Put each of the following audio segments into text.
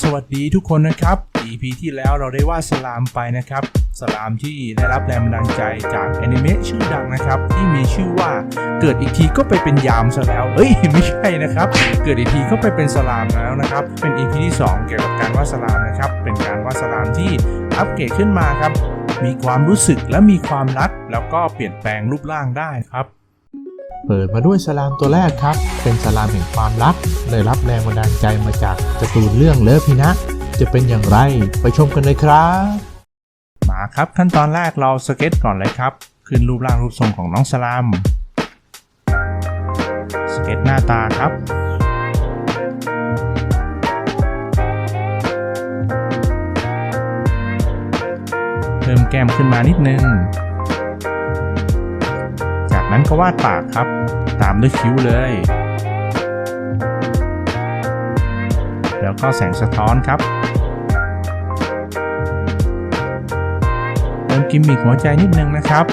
สวัสดีทุกคนนะครับ EP ที่แล้วเราได้วาสลามไปนะครับ สลามที่ได้รับแรงบันดาลใจจากแอนิเมะชื่อดังนะครับ ที่มีชื่อว่าเกิดอีกทีก็ไปเป็นยามซะแล้ว เอ้ยไม่ใช่นะครับ เกิดอีกทีก็ไปเป็นสลามแล้วนะครับ เป็น EP ที่ 2 เกี่ยวกับการวาสลามนะครับ เป็นการวาสลามที่อัปเกรดขึ้นมาครับ มีความรู้สึกและมีความรักแล้วก็เปลี่ยนแปลงรูปร่างได้ครับ เปิดมาด้วยสลามตัวแรกครับ เป็นสลามแห่งความรักได้รับแรงบันดาลใจมาจากการ์ตูนเรื่องเลิฟพินะ จะเป็นอย่างไรไปชมกันเลยครับ มาครับขั้นตอนแรกเราสเก็ตก่อนเลยครับ ขึ้นรูปร่างรูปทรงของน้องสลาม สเก็ตหน้าตาครับเพิ่มแก้มขึ้นมานิดนึง นั้นก็วาดปากครับ ตามด้วยคิ้วเลย แล้วก็แสงสะท้อนครับ เติมกิมมิคหัวใจนิดนึงนะครับ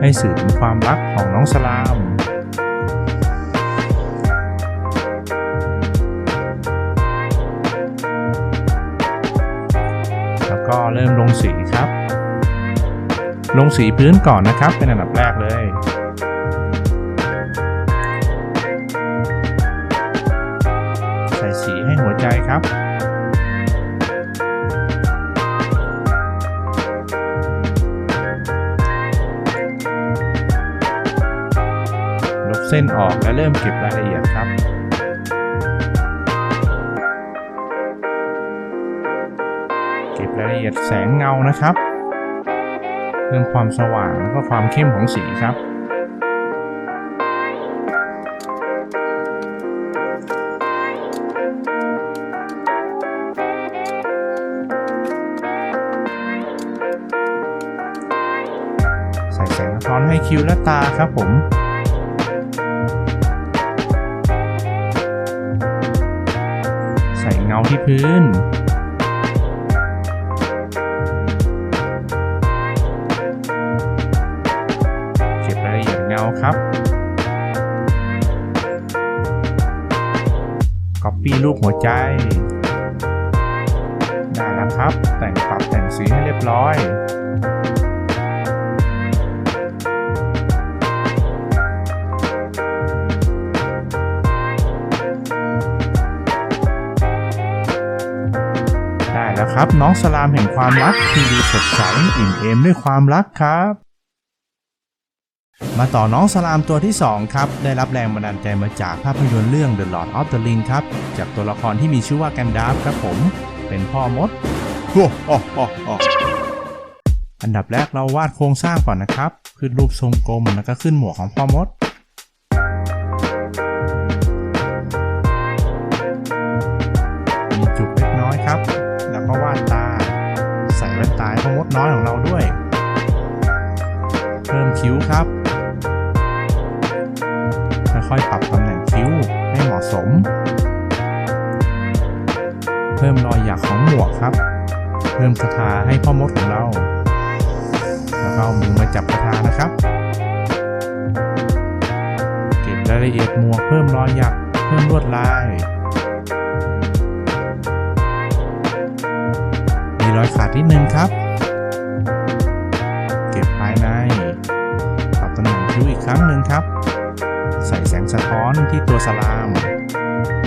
ให้สื่อถึงความรักของน้องสลามแล้วก็เริ่มลงสี ลงสีพื้นก่อนนะครับ เป็นอันดับแรกเลย ใส่สีให้หัวใจครับลบเส้นออกและเริ่มเก็บรายละเอียดครับเก็บรายละเอียดแสงเงานะครับ เรื่องความสว่างแล้วก็ความเข้มของสีครับใส่แสงสะท้อนให้คิ้วและตาครับผมใส่เงาที่พื้น Copy รูปหัวใจได้แล้วครับ แต่งปรับแต่งสีให้เรียบร้อย ได้แล้วครับน้องสลามแห่งความรักที่ดูสดใสอิ่มเอมด้วยความรักครับ มาต่อน้องสลามตัวที่ 2 ครับ ได้รับแรงบันดาลใจมาจากภาพยนตร์เรื่อง The Lord of the Ring ครับ จากตัวละครที่มีชื่อว่าแกนดาฟครับผม เป็นพ่อมดอันดับแรกเราวาดโครงสร้างก่อนนะครับ ขึ้นรูปทรงกลมแล้วก็ขึ้นหมวกของพ่อมดมีจุกเล็กน้อยครับ แล้วก็วาดตา ใส่แว่นตาพ่อมดน้อยของเราด้วย เพิ่มคิ้วครับ อยๆปรับตำแหน่งคิ้วให้เหมาะสม เพิ่มรอยหยักของหมวกครับ เพิ่มคาถาให้พ่อมดของเรา แล้วก็เอามือมาจับคาถานะครับ เก็บรายละเอียดหมวกเพิ่มรอยหยักเพิ่มลวดลายมีรอยขาดนิดนึงครับ เก็บภายใน ปรับตำแหน่งคิ้วอีกครั้งหนึ่งครับ ใส่แสงสะท้อนที่ตัวสลาม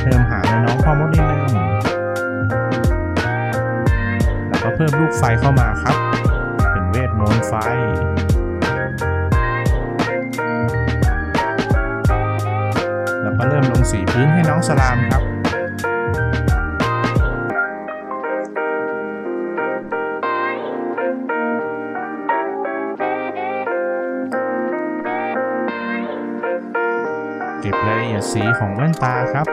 เพิ่มหางในน้องพ่อมดนิดนึงแล้วก็เพิ่มลูกไฟเข้ามาครับ เป็นเวทมนต์ไฟแล้วก็เริ่มลงสีพื้นให้น้องสลามครับ ดสีของแว่นตาครับ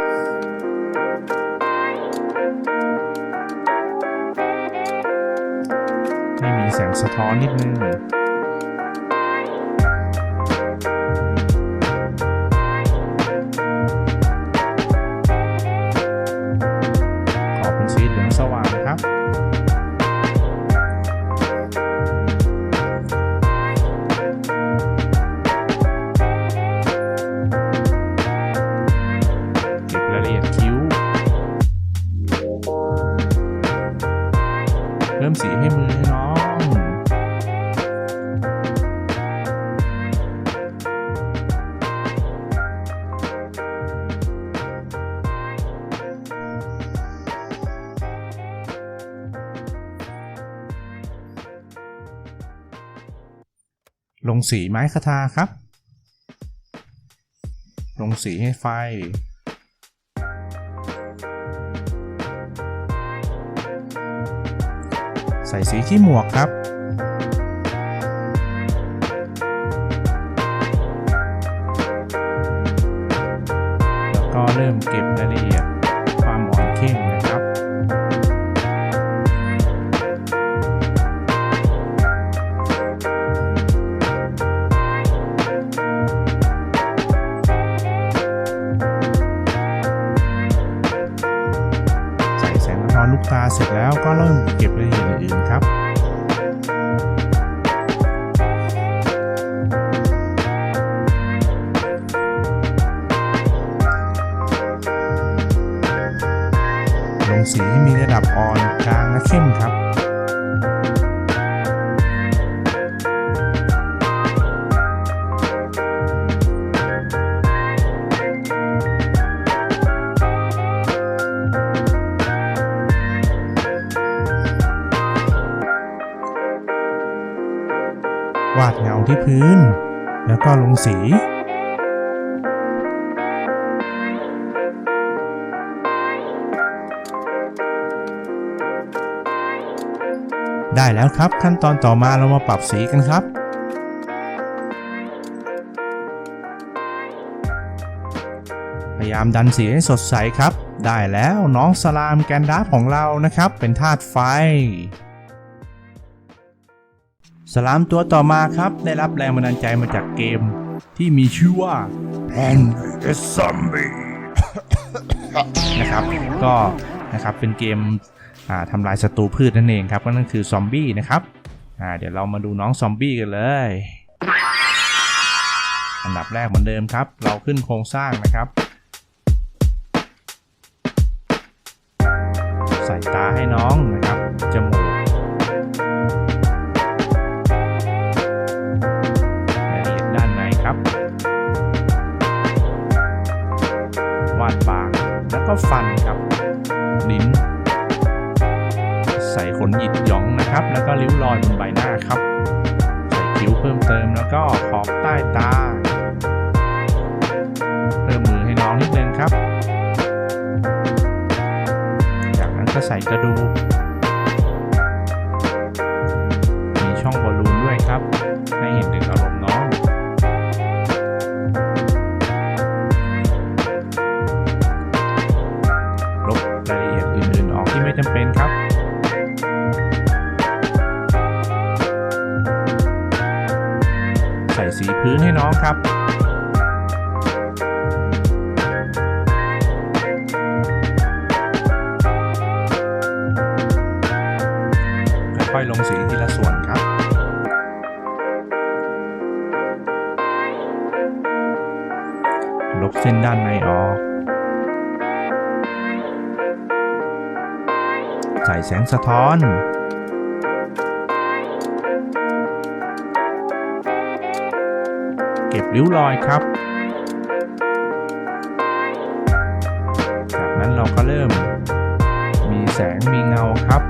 ให้มีแสงสะท้อนนิดนึง ลงสีไม้คทาครับ ลงสีให้ไฟ ใส่สีที่หมวกครับ แล้วก็เริ่มเก็บรายละเอียด สีให้มีระดับอ่อนกลางและเข้มครับ วาดเงาที่พื้น แล้วก็ลงสี ได้แล้วครับ ขั้นตอนต่อมาเรามาปรับสีกันครับ พยายามดันสีให้สดใสครับ ได้แล้วน้องสลามแกนดาฟของเรานะครับ เป็นธาตุไฟสลามตัวต่อมาครับ ได้รับแรงบันดาลใจมาจากเกม ที่มีชื่อว่า Henry the Zombie นะครับ ก็นะครับเป็นเกม ทำลายศัตรูพืชนั่นเองครับก็นั่นคือซอมบี้นะครับเดี๋ยวเรามาดูน้องซอมบี้กันเลย อันดับแรกเหมือนเดิมครับ เราขึ้นโครงสร้างนะครับ ใส่ตาให้น้องนะครับจมูก ต้ตา เพิ่มมือให้น้องนิดนึงครับ จากนั้นก็ใส่กระดูกมีช่องบอลลูนด้วยครับ ให้เห็นถึงอารมณ์น้องลบรายละเอียดอื่นๆออกที่ไม่จำเป็น สีพื้นให้น้องครับค่อยๆลงสีทีละส่วนครับลบเส้นด้านในออก ใส่แสงสะท้อน ริ้วรอยครับ จากนั้นเราก็เริ่ม มีแสงมีเงาครับ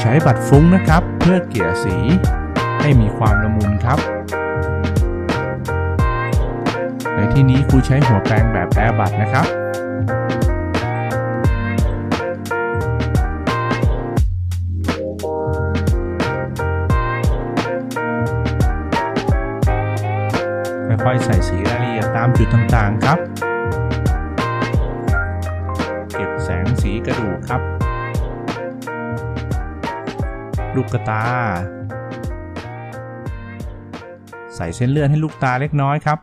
ใช้บัตรฟุ้งนะครับ เพื่อเกลี่ยสีให้มีความละมุนครับ ในที่นี้ครูใช้หัวแปรงแบบแอร์บัตนะครับ อยใส่สีรายละเอียดตามจุดต่างๆครับ เก็บแสงสีกระดูกครับ ลูกตา ใส่เส้นเลือดให้ลูกตาเล็กน้อยครับ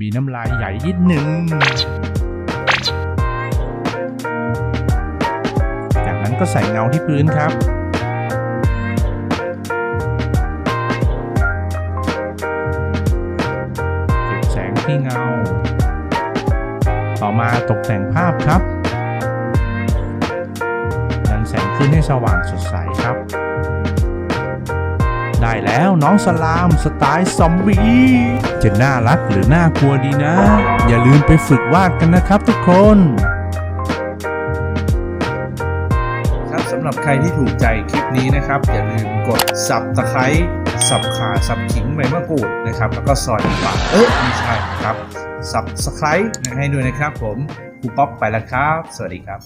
มีน้ำลายใหญ่นิดหนึ่ง จากนั้นก็ใส่เงาที่พื้นครับ มาตกแต่งภาพครับดันแสงขึ้นให้สว่างสดใสครับ ได้แล้วน้องสลามสไตล์ซอมบี้จะน่ารักหรือน่ากลัวดีนะ อย่าลืมไปฝึกวาดกันนะครับทุกคนสำหรับใครที่ถูกใจคลิปนี้นะครับ อย่าลืมกดสับตะไคร้ สับขาสับขิงใบมะกรูดนะครับ แล้วก็ซอยปากเออไม่ใช่ครับสับสไครต์ให้ด้วยนะครับผมครูป๊อปไปแล้วครับ สวัสดีครับ